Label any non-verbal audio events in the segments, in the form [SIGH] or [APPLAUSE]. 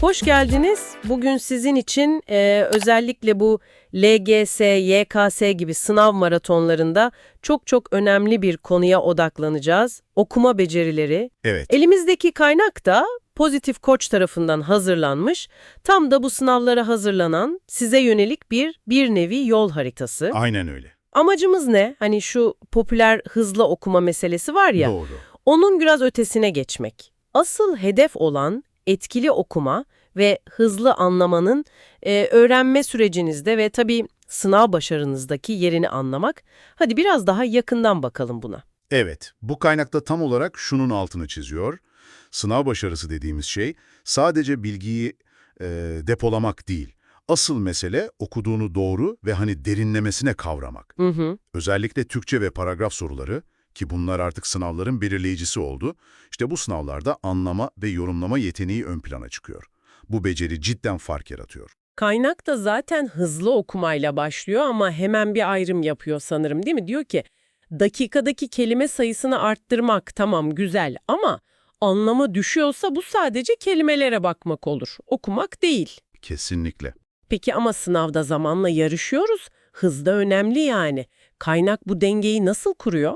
Hoş geldiniz. Bugün sizin için e, özellikle bu LGS, YKS gibi sınav maratonlarında çok çok önemli bir konuya odaklanacağız. Okuma becerileri. Evet, Elimizdeki kaynak da Pozitif Koç tarafından hazırlanmış, tam da bu sınavlara hazırlanan size yönelik bir bir nevi yol haritası. aynen öyle. Amacımız ne? Hani şu popüler hızlı okuma meselesi var ya. Doğru. Onun biraz ötesine geçmek. Asıl hedef olan etkili okuma ve hızlı anlamanın e, öğrenme sürecinizde ve tabii sınav başarınızdaki yerini anlamak. Hadi biraz daha yakından bakalım buna. Evet, bu kaynakta tam olarak şunun altını çiziyor. Sınav başarısı dediğimiz şey sadece bilgiyi e, depolamak değil. Asıl mesele okuduğunu doğru ve hani derinlemesine kavramak. Hı hı. Özellikle Türkçe ve paragraf soruları ki bunlar artık sınavların belirleyicisi oldu. İşte bu sınavlarda anlama ve yorumlama yeteneği ön plana çıkıyor. Bu beceri cidden fark yaratıyor. Kaynak da zaten hızlı okumayla başlıyor ama hemen bir ayrım yapıyor sanırım değil mi? Diyor ki dakikadaki kelime sayısını arttırmak tamam güzel ama anlamı düşüyorsa bu sadece kelimelere bakmak olur. Okumak değil. Kesinlikle. Peki ama sınavda zamanla yarışıyoruz. Hız da önemli yani. Kaynak bu dengeyi nasıl kuruyor?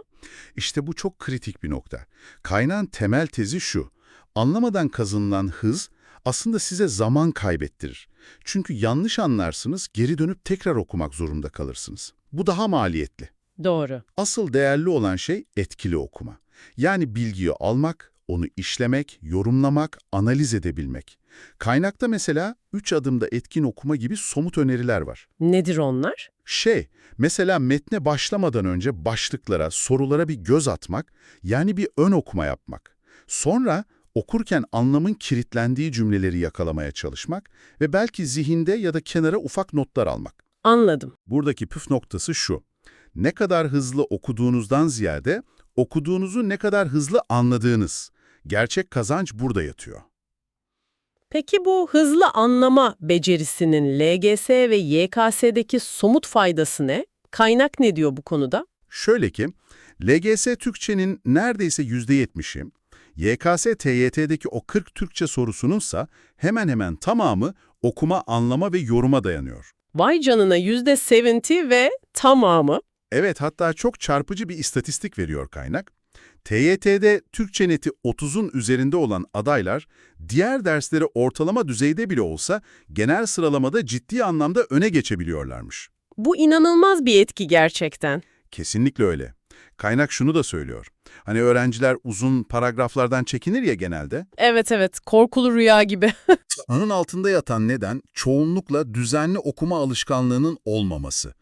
İşte bu çok kritik bir nokta. Kaynağın temel tezi şu. Anlamadan kazanılan hız aslında size zaman kaybettirir. Çünkü yanlış anlarsınız, geri dönüp tekrar okumak zorunda kalırsınız. Bu daha maliyetli. Doğru. Asıl değerli olan şey etkili okuma. Yani bilgiyi almak, onu işlemek, yorumlamak, analiz edebilmek. Kaynakta mesela 3 adımda etkin okuma gibi somut öneriler var. Nedir onlar? Şey, mesela metne başlamadan önce başlıklara, sorulara bir göz atmak, yani bir ön okuma yapmak. Sonra okurken anlamın kilitlendiği cümleleri yakalamaya çalışmak ve belki zihinde ya da kenara ufak notlar almak. Anladım. Buradaki püf noktası şu. Ne kadar hızlı okuduğunuzdan ziyade okuduğunuzu ne kadar hızlı anladığınız. Gerçek kazanç burada yatıyor. Peki bu hızlı anlama becerisinin LGS ve YKS'deki somut faydası ne? Kaynak ne diyor bu konuda? Şöyle ki, LGS Türkçenin neredeyse %70'i, YKS TYT'deki o 40 Türkçe sorusununsa hemen hemen tamamı okuma, anlama ve yoruma dayanıyor. Vay canına %70 ve tamamı. Evet, hatta çok çarpıcı bir istatistik veriyor kaynak. TYT'de Türkçe neti 30'un üzerinde olan adaylar, diğer dersleri ortalama düzeyde bile olsa genel sıralamada ciddi anlamda öne geçebiliyorlarmış. Bu inanılmaz bir etki gerçekten. Kesinlikle öyle. Kaynak şunu da söylüyor. Hani öğrenciler uzun paragraflardan çekinir ya genelde. Evet evet korkulu rüya gibi. [LAUGHS] Onun altında yatan neden çoğunlukla düzenli okuma alışkanlığının olmaması.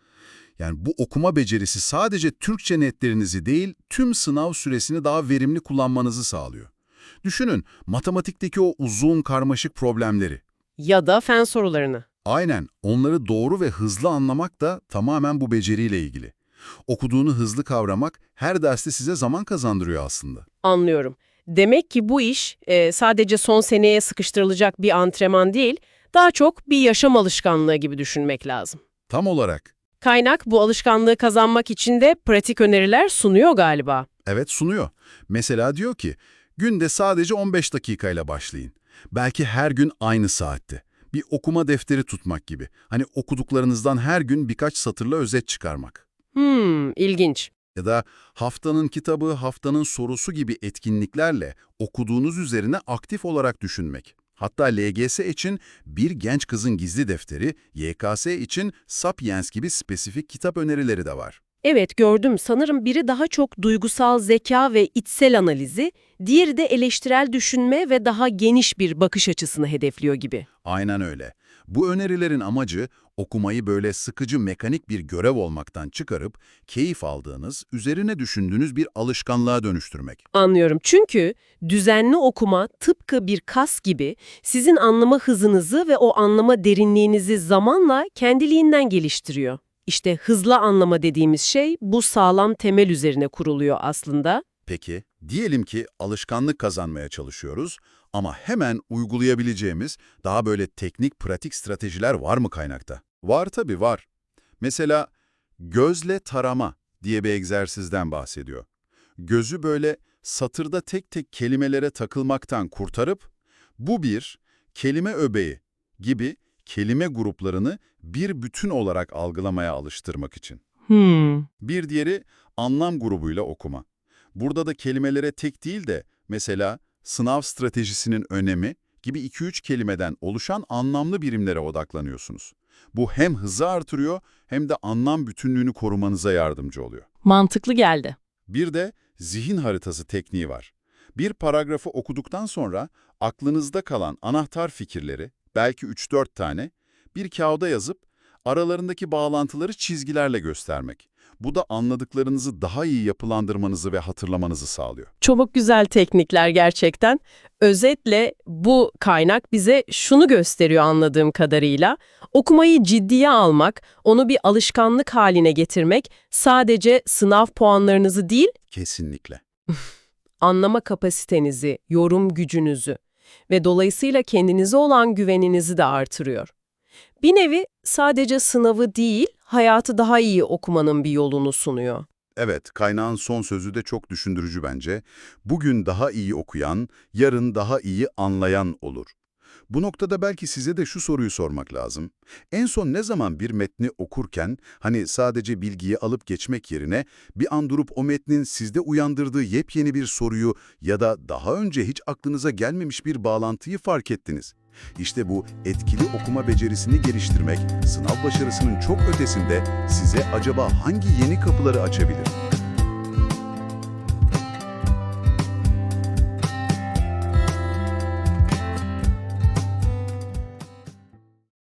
Yani bu okuma becerisi sadece Türkçe netlerinizi değil, tüm sınav süresini daha verimli kullanmanızı sağlıyor. Düşünün, matematikteki o uzun karmaşık problemleri. ya da fen sorularını. Aynen, onları doğru ve hızlı anlamak da tamamen bu beceriyle ilgili. Okuduğunu hızlı kavramak her derste size zaman kazandırıyor aslında. Anlıyorum. Demek ki bu iş e, sadece son seneye sıkıştırılacak bir antrenman değil, daha çok bir yaşam alışkanlığı gibi düşünmek lazım. Tam olarak. Kaynak bu alışkanlığı kazanmak için de pratik öneriler sunuyor galiba. Evet sunuyor. Mesela diyor ki, günde sadece 15 dakikayla başlayın. Belki her gün aynı saatte. Bir okuma defteri tutmak gibi. Hani okuduklarınızdan her gün birkaç satırla özet çıkarmak. Hmm, ilginç. Ya da haftanın kitabı, haftanın sorusu gibi etkinliklerle okuduğunuz üzerine aktif olarak düşünmek. Hatta LGS için Bir Genç Kızın Gizli Defteri, YKS için Sapiens gibi spesifik kitap önerileri de var. Evet gördüm. Sanırım biri daha çok duygusal zeka ve içsel analizi, diğeri de eleştirel düşünme ve daha geniş bir bakış açısını hedefliyor gibi. Aynen öyle. Bu önerilerin amacı okumayı böyle sıkıcı mekanik bir görev olmaktan çıkarıp keyif aldığınız, üzerine düşündüğünüz bir alışkanlığa dönüştürmek. Anlıyorum. Çünkü düzenli okuma tıpkı bir kas gibi sizin anlama hızınızı ve o anlama derinliğinizi zamanla kendiliğinden geliştiriyor. İşte hızlı anlama dediğimiz şey bu sağlam temel üzerine kuruluyor aslında. Peki, diyelim ki alışkanlık kazanmaya çalışıyoruz ama hemen uygulayabileceğimiz daha böyle teknik, pratik stratejiler var mı kaynakta? Var tabii var. Mesela gözle tarama diye bir egzersizden bahsediyor. Gözü böyle satırda tek tek kelimelere takılmaktan kurtarıp bu bir, kelime öbeği gibi kelime gruplarını bir bütün olarak algılamaya alıştırmak için. Hmm. Bir diğeri anlam grubuyla okuma. Burada da kelimelere tek değil de mesela sınav stratejisinin önemi gibi 2-3 kelimeden oluşan anlamlı birimlere odaklanıyorsunuz. Bu hem hızı artırıyor hem de anlam bütünlüğünü korumanıza yardımcı oluyor. Mantıklı geldi. Bir de zihin haritası tekniği var. Bir paragrafı okuduktan sonra aklınızda kalan anahtar fikirleri, belki 3-4 tane, bir kağıda yazıp aralarındaki bağlantıları çizgilerle göstermek. Bu da anladıklarınızı daha iyi yapılandırmanızı ve hatırlamanızı sağlıyor. Çok güzel teknikler gerçekten. Özetle bu kaynak bize şunu gösteriyor anladığım kadarıyla. Okumayı ciddiye almak, onu bir alışkanlık haline getirmek sadece sınav puanlarınızı değil, Kesinlikle. [LAUGHS] anlama kapasitenizi, yorum gücünüzü ve dolayısıyla kendinize olan güveninizi de artırıyor. Bir nevi sadece sınavı değil, hayatı daha iyi okumanın bir yolunu sunuyor. Evet, kaynağın son sözü de çok düşündürücü bence. Bugün daha iyi okuyan, yarın daha iyi anlayan olur. Bu noktada belki size de şu soruyu sormak lazım. En son ne zaman bir metni okurken, hani sadece bilgiyi alıp geçmek yerine bir an durup o metnin sizde uyandırdığı yepyeni bir soruyu ya da daha önce hiç aklınıza gelmemiş bir bağlantıyı fark ettiniz? İşte bu etkili okuma becerisini geliştirmek, sınav başarısının çok ötesinde size acaba hangi yeni kapıları açabilir?